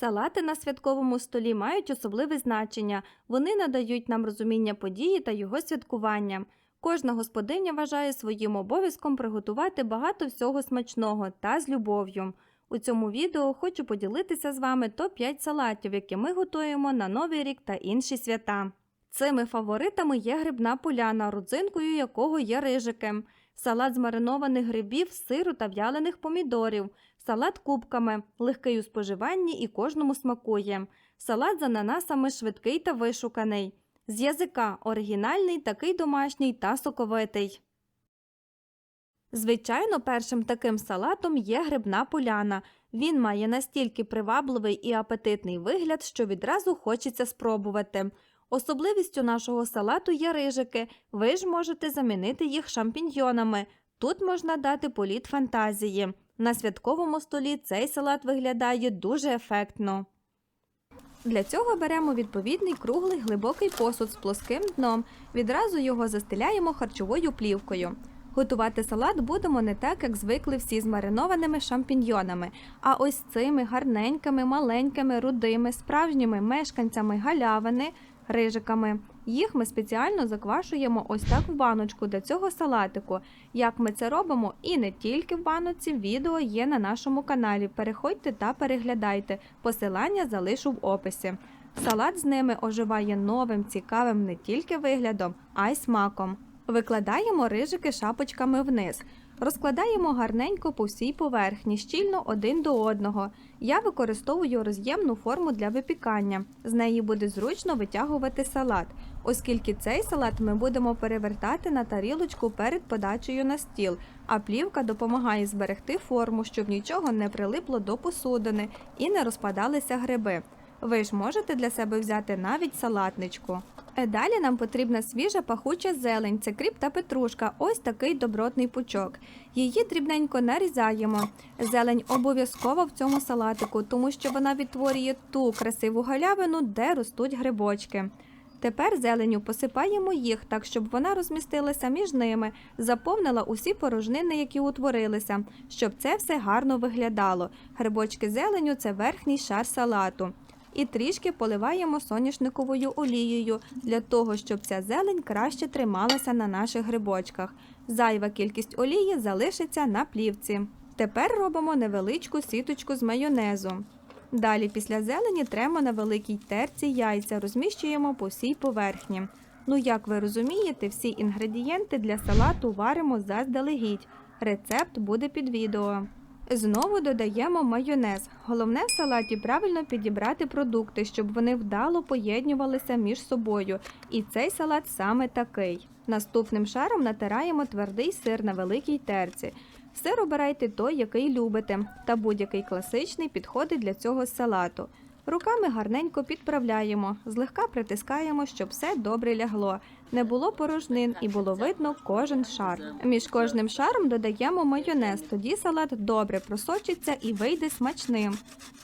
Салати на святковому столі мають особливе значення. Вони надають нам розуміння події та його святкування. Кожна господиня вважає своїм обов'язком приготувати багато всього смачного та з любов'ю. У цьому відео хочу поділитися з вами топ-5 салатів, які ми готуємо на Новий рік та інші свята. Цими фаворитами є грибна поляна, родзинкою якого є рижики, салат з маринованих грибів, сиру та в'ялених помідорів, салат кубками, легкий у споживанні і кожному смакує, салат з ананасами швидкий та вишуканий, з язика оригінальний, такий домашній та соковитий. Звичайно, першим таким салатом є грибна поляна. Він має настільки привабливий і апетитний вигляд, що відразу хочеться спробувати. Особливістю нашого салату є рижики. Ви ж можете замінити їх шампіньйонами. Тут можна дати політ фантазії. На святковому столі цей салат виглядає дуже ефектно. Для цього беремо відповідний круглий глибокий посуд з плоским дном. Відразу його застеляємо харчовою плівкою. Готувати салат будемо не так, як звикли всі з маринованими шампіньйонами, а ось цими гарненькими, маленькими, рудими, справжніми мешканцями галявини, рижиками. Їх ми спеціально заквашуємо ось так в баночку для цього салатику. Як ми це робимо і не тільки в баночці, відео є на нашому каналі. Переходьте та переглядайте. Посилання залишу в описі. Салат з ними оживає новим, цікавим не тільки виглядом, а й смаком. Викладаємо рижики шапочками вниз. Розкладаємо гарненько по всій поверхні, щільно один до одного. Я використовую роз'ємну форму для випікання. З неї буде зручно витягувати салат, оскільки цей салат ми будемо перевертати на тарілочку перед подачею на стіл, а плівка допомагає зберегти форму, щоб нічого не прилипло до посудини і не розпадалися гриби. Ви ж можете для себе взяти навіть салатничку. Е, Далі нам потрібна свіжа пахуча зелень, це кріп та петрушка, ось такий добротний пучок. Її дрібненько нарізаємо. Зелень обов'язково в цьому салатику, тому що вона відтворює ту красиву галявину, де ростуть грибочки. Тепер зеленю посипаємо їх так, щоб вона розмістилася між ними, заповнила усі порожнини, які утворилися, щоб це все гарно виглядало. Грибочки зеленю це верхній шар салату і трішки поливаємо соняшниковою олією для того, щоб ця зелень краще трималася на наших грибочках. Зайва кількість олії залишиться на плівці. Тепер робимо невеличку сіточку з майонезу. Далі після зелені тремо на великій терці яйця, розміщуємо по всій поверхні. Ну, як ви розумієте, всі інгредієнти для салату варимо заздалегідь. Рецепт буде під відео. Знову додаємо майонез. Головне в салаті правильно підібрати продукти, щоб вони вдало поєднювалися між собою. І цей салат саме такий. Наступним шаром натираємо твердий сир на великій терці. Сир обирайте той, який любите, та будь-який класичний підходить для цього салату. Руками гарненько підправляємо, злегка притискаємо, щоб все добре лягло. Не було порожнин і було видно кожен шар. Між кожним шаром додаємо майонез, тоді салат добре просочиться і вийде смачним.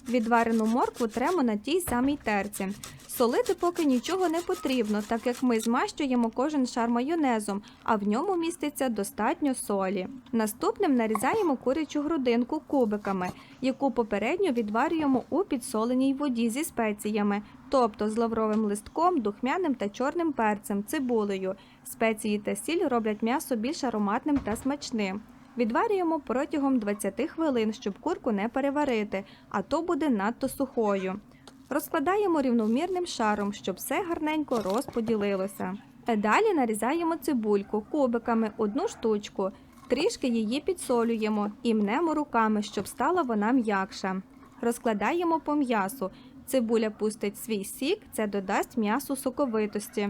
Відварену моркву тремо на тій самій терці. Солити поки нічого не потрібно, так як ми змащуємо кожен шар майонезом, а в ньому міститься достатньо солі. Наступним нарізаємо курячу грудинку кубиками, яку попередньо відварюємо у підсоленій воді зі спеціями, тобто з лавровим листком, духмяним та чорним перцем, цибулею. Спеції та сіль роблять м'ясо більш ароматним та смачним. Відварюємо протягом 20 хвилин, щоб курку не переварити, а то буде надто сухою. Розкладаємо рівномірним шаром, щоб все гарненько розподілилося. Е, Далі нарізаємо цибульку кубиками одну штучку, трішки її підсолюємо і мнемо руками, щоб стала вона м'якша. Розкладаємо по м'ясу. Цибуля пустить свій сік, це додасть м'ясу соковитості.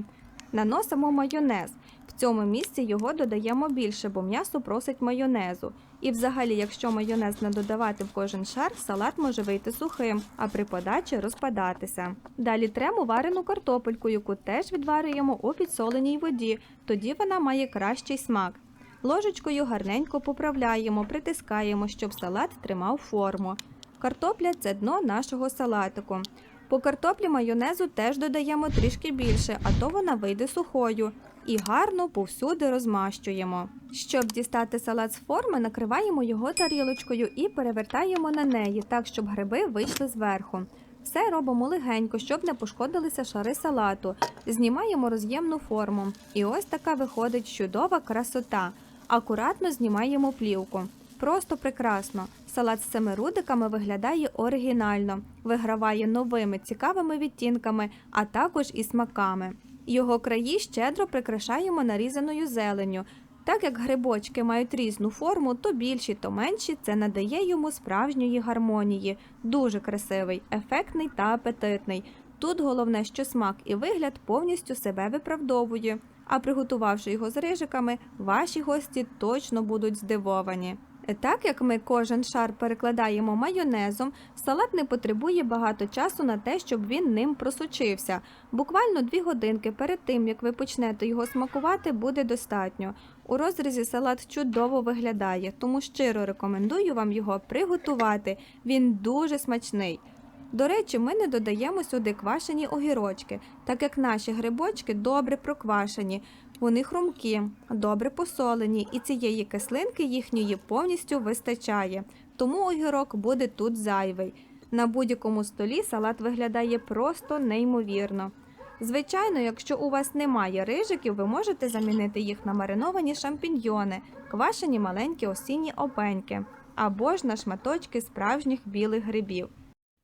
Наносимо майонез. В цьому місці його додаємо більше, бо м'ясо просить майонезу. І взагалі, якщо майонез не додавати в кожен шар, салат може вийти сухим, а при подачі розпадатися. Далі тремо варену картопельку, яку теж відварюємо у підсоленій воді, тоді вона має кращий смак. Ложечкою гарненько поправляємо, притискаємо, щоб салат тримав форму. Картопля це дно нашого салатику. По картоплі майонезу теж додаємо трішки більше, а то вона вийде сухою. І гарно повсюди розмащуємо. Щоб дістати салат з форми, накриваємо його тарілочкою і перевертаємо на неї, так щоб гриби вийшли зверху. Все робимо легенько, щоб не пошкодилися шари салату. Знімаємо роз'ємну форму. І ось така виходить чудова красота. Акуратно знімаємо плівку. Просто прекрасно. Салат з цими рудиками виглядає оригінально, виграває новими цікавими відтінками, а також і смаками. Його краї щедро прикрашаємо нарізаною зеленню. Так як грибочки мають різну форму, то більші, то менші, це надає йому справжньої гармонії. Дуже красивий, ефектний та апетитний. Тут головне, що смак і вигляд повністю себе виправдовує. А приготувавши його з рижиками, ваші гості точно будуть здивовані. Так як ми кожен шар перекладаємо майонезом, салат не потребує багато часу на те, щоб він ним просочився. Буквально дві годинки перед тим, як ви почнете його смакувати, буде достатньо. У розрізі салат чудово виглядає, тому щиро рекомендую вам його приготувати. Він дуже смачний. До речі, ми не додаємо сюди квашені огірочки, так як наші грибочки добре проквашені, вони хрумкі, добре посолені, і цієї кислинки їхньої повністю вистачає, тому огірок буде тут зайвий. На будь-якому столі салат виглядає просто неймовірно. Звичайно, якщо у вас немає рижиків, ви можете замінити їх на мариновані шампіньйони, квашені маленькі осінні опеньки або ж на шматочки справжніх білих грибів.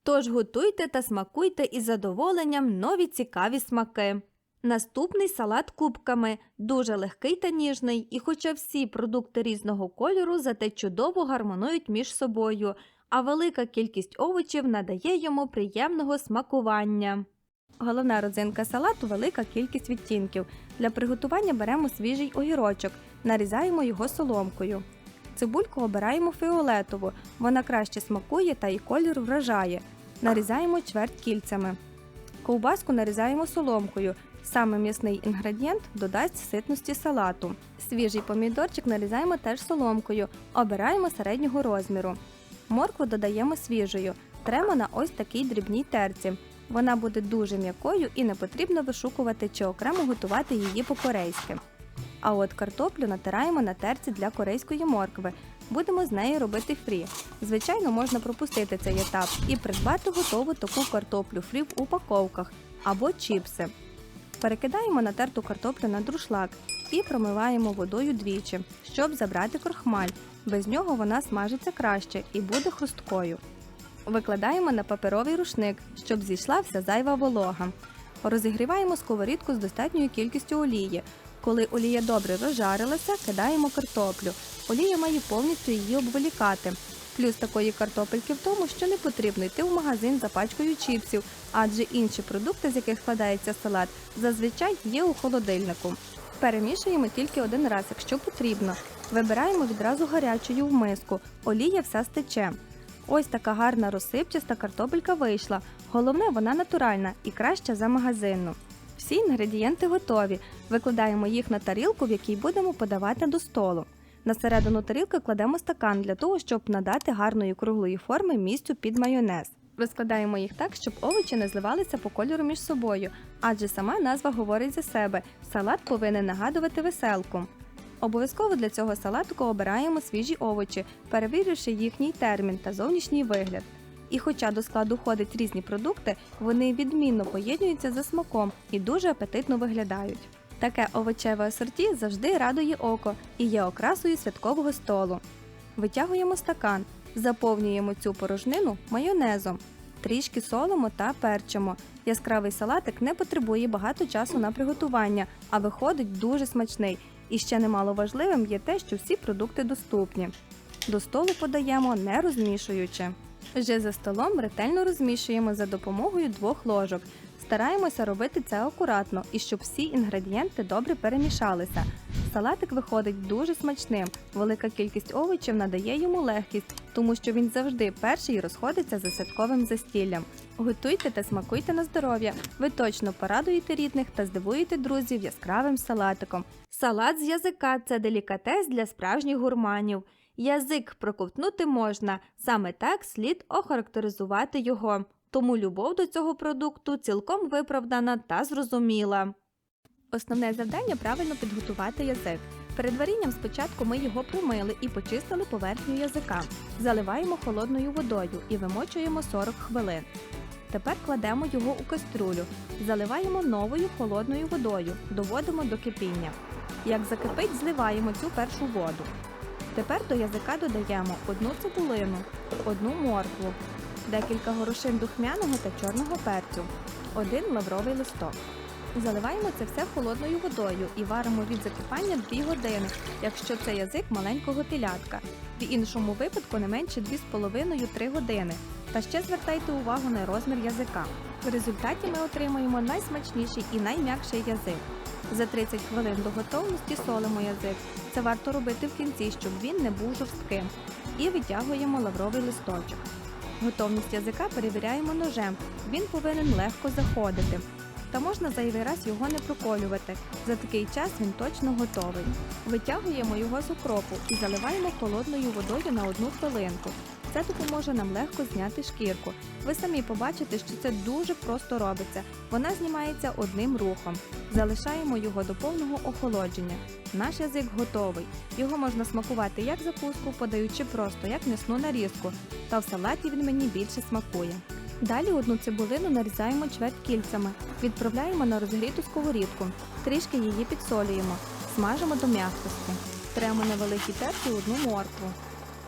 Тож готуйте та смакуйте із задоволенням нові цікаві смаки. Наступний салат кубками дуже легкий та ніжний, і хоча всі продукти різного кольору, зате чудово гармонують між собою, а велика кількість овочів надає йому приємного смакування. Головна родзинка салату велика кількість відтінків. Для приготування беремо свіжий огірочок, нарізаємо його соломкою. Цибульку обираємо фіолетову, вона краще смакує та й колір вражає. Нарізаємо чверть кільцями. Ковбаску нарізаємо соломкою. Саме м'ясний інгредієнт додасть ситності салату. Свіжий помідорчик нарізаємо теж соломкою, обираємо середнього розміру. Моркву додаємо свіжою, тремо на ось такій дрібній терці. Вона буде дуже м'якою і не потрібно вишукувати чи окремо готувати її по-корейськи. А от картоплю натираємо на терці для корейської моркви. Будемо з неї робити фрі. Звичайно, можна пропустити цей етап і придбати готову таку картоплю фрі в упаковках або чіпси. Перекидаємо натерту картоплю на друшлак і промиваємо водою двічі, щоб забрати крохмаль. Без нього вона смажиться краще і буде хрусткою. Викладаємо на паперовий рушник, щоб зійшла вся зайва волога. Розігріваємо сковорідку з достатньою кількістю олії. Коли олія добре розжарилася, кидаємо картоплю. Олія має повністю її обволікати. Плюс такої картопельки в тому, що не потрібно йти в магазин за пачкою чіпсів, адже інші продукти, з яких складається салат, зазвичай є у холодильнику. Перемішуємо тільки один раз, якщо потрібно. Вибираємо відразу гарячою в миску. Олія вся стече. Ось така гарна розсипчаста картопелька вийшла. Головне, вона натуральна і краща за магазинну. Всі інгредієнти готові. Викладаємо їх на тарілку, в якій будемо подавати до столу. На середину тарілки кладемо стакан для того, щоб надати гарної круглої форми місцю під майонез. Розкладаємо їх так, щоб овочі не зливалися по кольору між собою, адже сама назва говорить за себе. Салат повинен нагадувати веселку. Обов'язково для цього салатику обираємо свіжі овочі, перевіривши їхній термін та зовнішній вигляд. І хоча до складу входять різні продукти, вони відмінно поєднуються за смаком і дуже апетитно виглядають. Таке овочеве асорті завжди радує око і є окрасою святкового столу. Витягуємо стакан, заповнюємо цю порожнину майонезом, трішки солимо та перчимо. Яскравий салатик не потребує багато часу на приготування, а виходить дуже смачний. І ще немало важливим є те, що всі продукти доступні. До столу подаємо не розмішуючи. Вже за столом ретельно розмішуємо за допомогою двох ложок. Стараємося робити це акуратно і щоб всі інгредієнти добре перемішалися. Салатик виходить дуже смачним. Велика кількість овочів надає йому легкість, тому що він завжди перший розходиться за святковим застіллям. Готуйте та смакуйте на здоров'я. Ви точно порадуєте рідних та здивуєте друзів яскравим салатиком. Салат з язика це делікатес для справжніх гурманів. Язик проковтнути можна, саме так слід охарактеризувати його. Тому любов до цього продукту цілком виправдана та зрозуміла. Основне завдання правильно підготувати язик. Перед варінням спочатку ми його промили і почистили поверхню язика. Заливаємо холодною водою і вимочуємо 40 хвилин. Тепер кладемо його у каструлю, заливаємо новою холодною водою, доводимо до кипіння. Як закипить, зливаємо цю першу воду. Тепер до язика додаємо одну цибулину, одну моркву, декілька горошин духмяного та чорного перцю, один лавровий листок. Заливаємо це все холодною водою і варимо від закипання 2 години, якщо це язик маленького телятка. В іншому випадку не менше 2,5-3 години. Та ще звертайте увагу на розмір язика. В результаті ми отримаємо найсмачніший і найм'якший язик. За 30 хвилин до готовності солимо язик. Це варто робити в кінці, щоб він не був жорстким. І витягуємо лавровий листочок. Готовність язика перевіряємо ножем. Він повинен легко заходити. Та можна зайвий раз його не проколювати. За такий час він точно готовий. Витягуємо його з укропу і заливаємо холодною водою на одну хвилинку. Це допоможе нам легко зняти шкірку. Ви самі побачите, що це дуже просто робиться. Вона знімається одним рухом. Залишаємо його до повного охолодження. Наш язик готовий. Його можна смакувати як закуску, подаючи просто як м'ясну нарізку. Та в салаті він мені більше смакує. Далі одну цибулину нарізаємо чверть кільцями, відправляємо на розгріту сковорідку, трішки її підсолюємо, смажимо до м'якості. Тремо на великій терці одну моркву.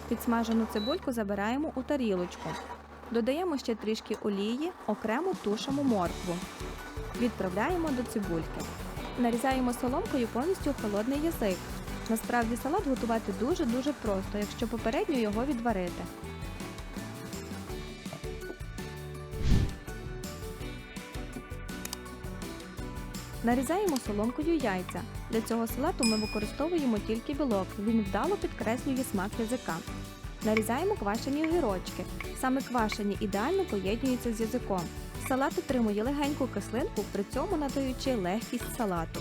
Підсмажену цибульку забираємо у тарілочку. Додаємо ще трішки олії, окремо тушимо моркву. Відправляємо до цибульки. Нарізаємо соломкою повністю холодний язик. Насправді салат готувати дуже-дуже просто, якщо попередньо його відварити. Нарізаємо соломкою яйця. Для цього салату ми використовуємо тільки білок. Він вдало підкреслює смак язика. Нарізаємо квашені огірочки. Саме квашені ідеально поєднуються з язиком. Салат отримує легеньку кислинку, при цьому надаючи легкість салату.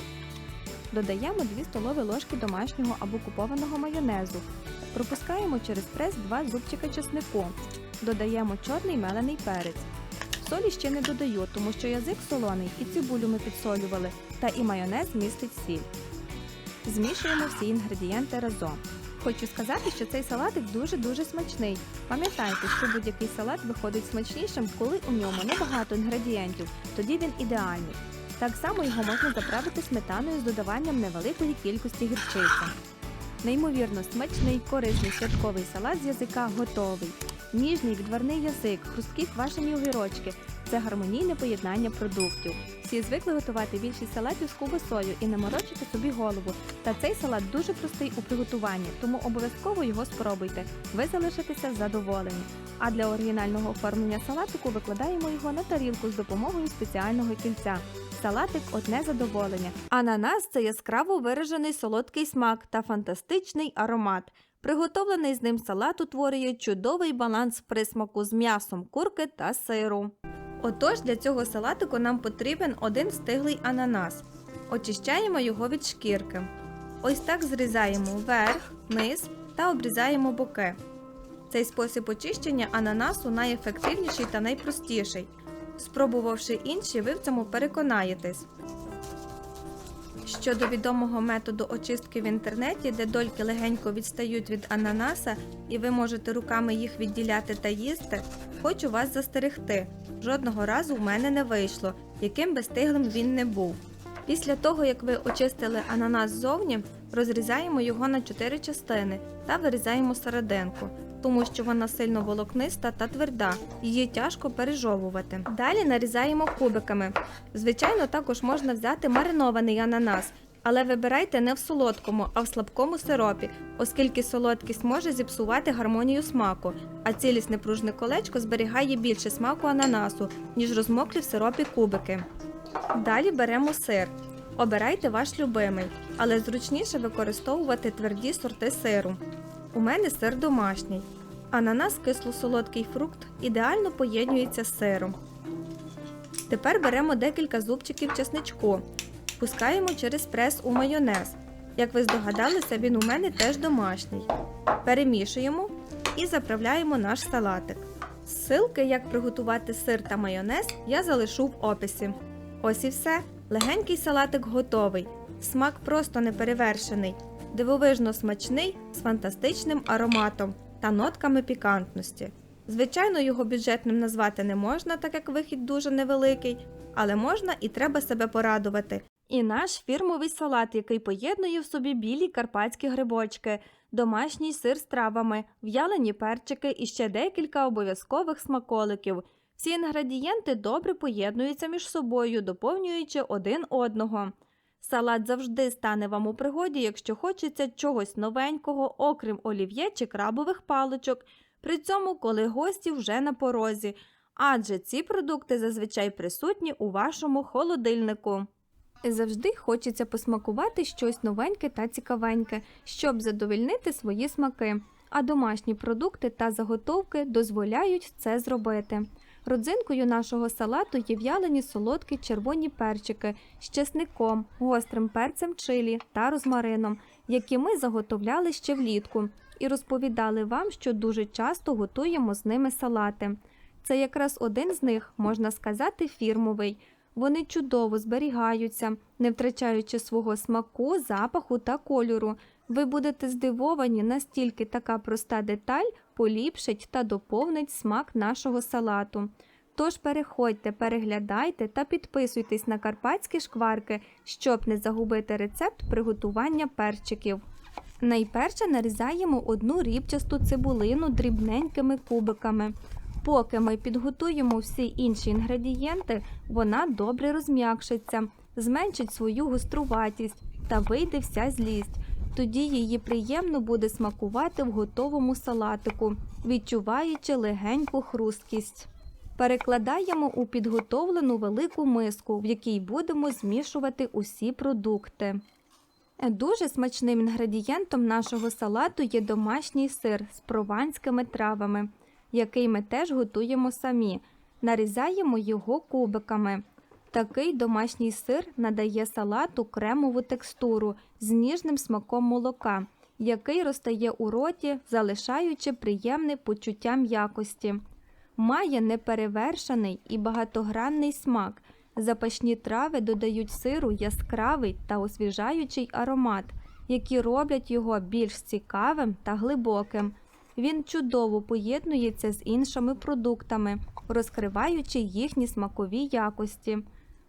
Додаємо 2 столові ложки домашнього або купованого майонезу. Пропускаємо через прес 2 зубчика чеснику. Додаємо чорний мелений перець. Солі ще не додаю, тому що язик солоний і цибулю ми підсолювали, та і майонез містить сіль. Змішуємо всі інгредієнти разом. Хочу сказати, що цей салатик дуже-дуже смачний. Пам'ятайте, що будь-який салат виходить смачнішим, коли у ньому небагато інгредієнтів, тоді він ідеальний. Так само його можна заправити сметаною з додаванням невеликої кількості гірчиці. Неймовірно смачний, корисний святковий салат з язика готовий. Ніжний відварний язик, хрусткі квашені огірочки це гармонійне поєднання продуктів. Всі звикли готувати більшість салатів з кубасою і не морочити собі голову. Та цей салат дуже простий у приготуванні, тому обов'язково його спробуйте. Ви залишитеся задоволені. А для оригінального оформлення салатику викладаємо його на тарілку з допомогою спеціального кільця. Салатик одне задоволення. Ананас це яскраво виражений солодкий смак та фантастичний аромат. Приготовлений з ним салат утворює чудовий баланс присмаку з м'ясом курки та сиру. Отож, для цього салатику нам потрібен один стиглий ананас. Очищаємо його від шкірки. Ось так зрізаємо верх, низ та обрізаємо боки. Цей спосіб очищення ананасу найефективніший та найпростіший. Спробувавши інші, ви в цьому переконаєтесь. Щодо відомого методу очистки в інтернеті, де дольки легенько відстають від ананаса, і ви можете руками їх відділяти та їсти, хочу вас застерегти. Жодного разу в мене не вийшло, яким би стиглим він не був. Після того, як ви очистили ананас ззовні, розрізаємо його на 4 частини та вирізаємо серединку, тому що вона сильно волокниста та тверда, її тяжко пережовувати. Далі нарізаємо кубиками. Звичайно, також можна взяти маринований ананас, але вибирайте не в солодкому, а в слабкому сиропі, оскільки солодкість може зіпсувати гармонію смаку, а цілісне пружне колечко зберігає більше смаку ананасу, ніж розмоклі в сиропі кубики. Далі беремо сир. Обирайте ваш любимий, але зручніше використовувати тверді сорти сиру. У мене сир домашній. Ананас кисло-солодкий фрукт ідеально поєднується з сиром. Тепер беремо декілька зубчиків чесничку. Пускаємо через прес у майонез. Як ви здогадалися, він у мене теж домашній. Перемішуємо і заправляємо наш салатик. Ссылки, як приготувати сир та майонез, я залишу в описі. Ось і все. Легенький салатик готовий. Смак просто неперевершений, дивовижно смачний з фантастичним ароматом та нотками пікантності. Звичайно, його бюджетним назвати не можна, так як вихід дуже невеликий, але можна і треба себе порадувати. І наш фірмовий салат, який поєднує в собі білі карпатські грибочки, домашній сир з травами, в'ялені перчики і ще декілька обов'язкових смаколиків. Всі інгредієнти добре поєднуються між собою, доповнюючи один одного. Салат завжди стане вам у пригоді, якщо хочеться чогось новенького, окрім олів'є чи крабових паличок, при цьому, коли гості вже на порозі, адже ці продукти зазвичай присутні у вашому холодильнику. Завжди хочеться посмакувати щось новеньке та цікавеньке, щоб задовольнити свої смаки, а домашні продукти та заготовки дозволяють це зробити. Родзинкою нашого салату є в'ялені солодкі червоні перчики з чесником, гострим перцем чилі та розмарином, які ми заготовляли ще влітку, і розповідали вам, що дуже часто готуємо з ними салати. Це якраз один з них, можна сказати, фірмовий. Вони чудово зберігаються, не втрачаючи свого смаку, запаху та кольору. Ви будете здивовані, настільки така проста деталь поліпшить та доповнить смак нашого салату. Тож переходьте, переглядайте та підписуйтесь на карпатські шкварки, щоб не загубити рецепт приготування перчиків. Найперше нарізаємо одну рібчасту цибулину дрібненькими кубиками. Поки ми підготуємо всі інші інгредієнти, вона добре розм'якшиться, зменшить свою гоструватість та вийде вся злість. Тоді її приємно буде смакувати в готовому салатику, відчуваючи легеньку хрусткість. Перекладаємо у підготовлену велику миску, в якій будемо змішувати усі продукти. Дуже смачним інгредієнтом нашого салату є домашній сир з прованськими травами, який ми теж готуємо самі. Нарізаємо його кубиками. Такий домашній сир надає салату кремову текстуру з ніжним смаком молока, який розтає у роті, залишаючи приємне почуття м'якості. Має неперевершений і багатогранний смак. Запашні трави додають сиру яскравий та освіжаючий аромат, які роблять його більш цікавим та глибоким. Він чудово поєднується з іншими продуктами, розкриваючи їхні смакові якості.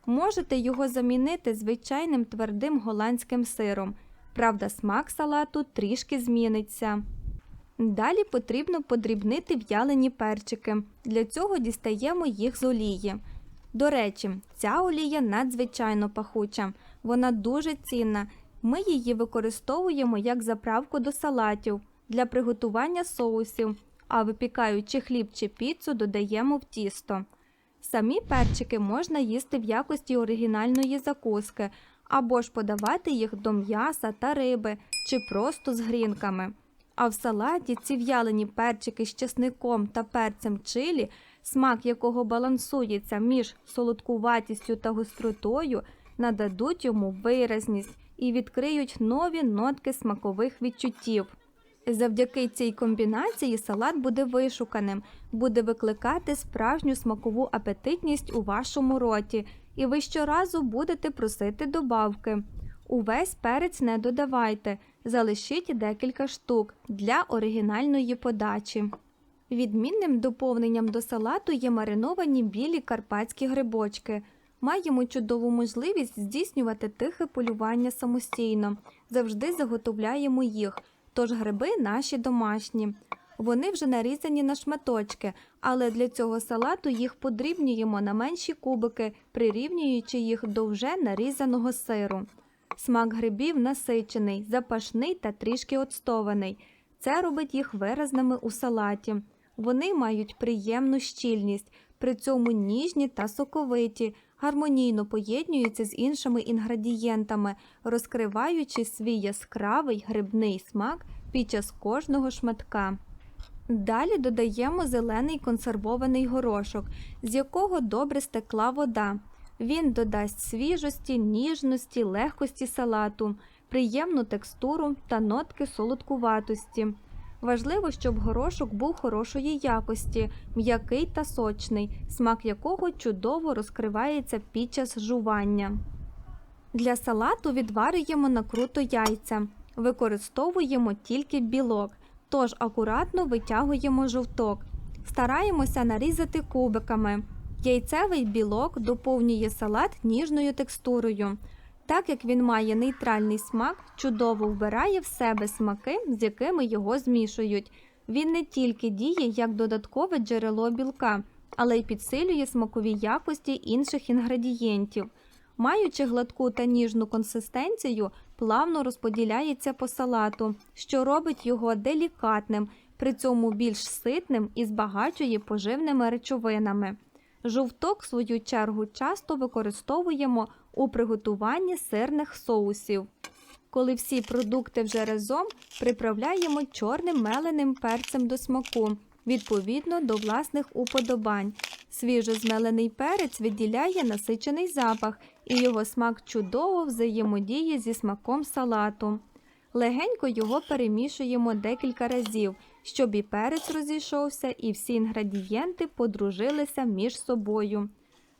Можете його замінити звичайним твердим голландським сиром. Правда, смак салату трішки зміниться. Далі потрібно подрібнити в'ялені перчики. Для цього дістаємо їх з олії. До речі, ця олія надзвичайно пахуча, вона дуже цінна. Ми її використовуємо як заправку до салатів для приготування соусів, а випікаючи хліб чи піцу, додаємо в тісто. Самі перчики можна їсти в якості оригінальної закуски, або ж подавати їх до м'яса та риби, чи просто з грінками. А в салаті ці в'ялені перчики з чесником та перцем чилі, смак якого балансується між солодкуватістю та гостротою, нададуть йому виразність і відкриють нові нотки смакових відчуттів. Завдяки цій комбінації салат буде вишуканим, буде викликати справжню смакову апетитність у вашому роті, і ви щоразу будете просити добавки. Увесь перець не додавайте, залишіть декілька штук для оригінальної подачі. Відмінним доповненням до салату є мариновані білі карпатські грибочки. Маємо чудову можливість здійснювати тихе полювання самостійно, завжди заготовляємо їх, тож гриби наші домашні. Вони вже нарізані на шматочки, але для цього салату їх подрібнюємо на менші кубики, прирівнюючи їх до вже нарізаного сиру. Смак грибів насичений, запашний та трішки оцтований. Це робить їх виразними у салаті. Вони мають приємну щільність, при цьому ніжні та соковиті, гармонійно поєднуються з іншими інгредієнтами, розкриваючи свій яскравий грибний смак під час кожного шматка. Далі додаємо зелений консервований горошок, з якого добре стекла вода. Він додасть свіжості, ніжності, легкості салату, приємну текстуру та нотки солодкуватості. Важливо, щоб горошок був хорошої якості, м'який та сочний, смак якого чудово розкривається під час жування. Для салату відварюємо накруто яйця. Використовуємо тільки білок, тож акуратно витягуємо жовток. Стараємося нарізати кубиками. Яйцевий білок доповнює салат ніжною текстурою. Так як він має нейтральний смак, чудово вбирає в себе смаки, з якими його змішують. Він не тільки діє як додаткове джерело білка, але й підсилює смакові якості інших інгредієнтів. Маючи гладку та ніжну консистенцію, плавно розподіляється по салату, що робить його делікатним, при цьому більш ситним і збагачує поживними речовинами. Жовток, в свою чергу, часто використовуємо у приготуванні сирних соусів. Коли всі продукти вже разом, приправляємо чорним меленим перцем до смаку, відповідно до власних уподобань. Свіжо змелений перець відділяє насичений запах, і його смак чудово взаємодіє зі смаком салату. Легенько його перемішуємо декілька разів, щоб і перець розійшовся, і всі інгредієнти подружилися між собою.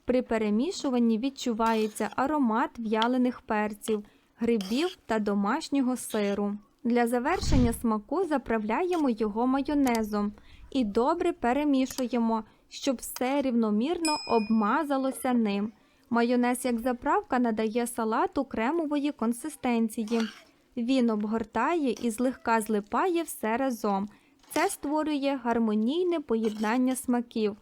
При перемішуванні відчувається аромат в'ялених перців, грибів та домашнього сиру. Для завершення смаку заправляємо його майонезом і добре перемішуємо, щоб все рівномірно обмазалося ним. Майонез як заправка надає салату кремової консистенції. Він обгортає і злегка злипає все разом. Це створює гармонійне поєднання смаків.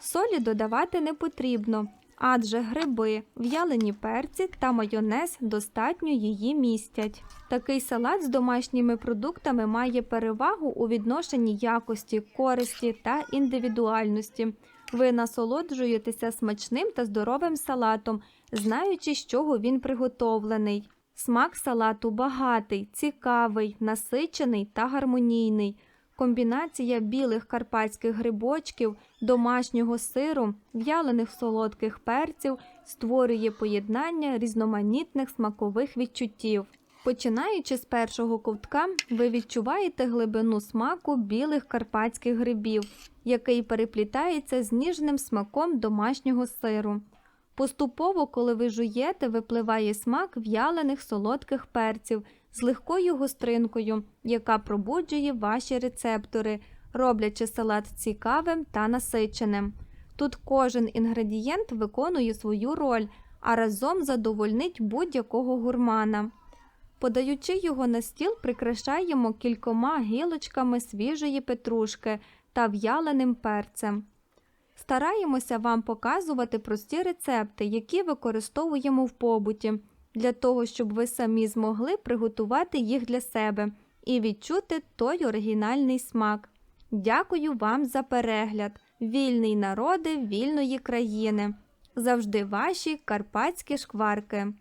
Солі додавати не потрібно, адже гриби, в'ялені перці та майонез достатньо її містять. Такий салат з домашніми продуктами має перевагу у відношенні якості, користі та індивідуальності. Ви насолоджуєтеся смачним та здоровим салатом, знаючи, з чого він приготовлений. Смак салату багатий, цікавий, насичений та гармонійний. Комбінація білих карпатських грибочків, домашнього сиру, в'ялених солодких перців створює поєднання різноманітних смакових відчуттів. Починаючи з першого ковтка, ви відчуваєте глибину смаку білих карпатських грибів, який переплітається з ніжним смаком домашнього сиру. Поступово, коли ви жуєте, випливає смак в'ялених солодких перців з легкою гостринкою, яка пробуджує ваші рецептори, роблячи салат цікавим та насиченим. Тут кожен інгредієнт виконує свою роль, а разом задовольнить будь-якого гурмана. Подаючи його на стіл, прикрашаємо кількома гілочками свіжої петрушки та в'яленим перцем. Стараємося вам показувати прості рецепти, які використовуємо в побуті, для того, щоб ви самі змогли приготувати їх для себе і відчути той оригінальний смак. Дякую вам за перегляд! Вільний народи вільної країни! Завжди ваші карпатські шкварки!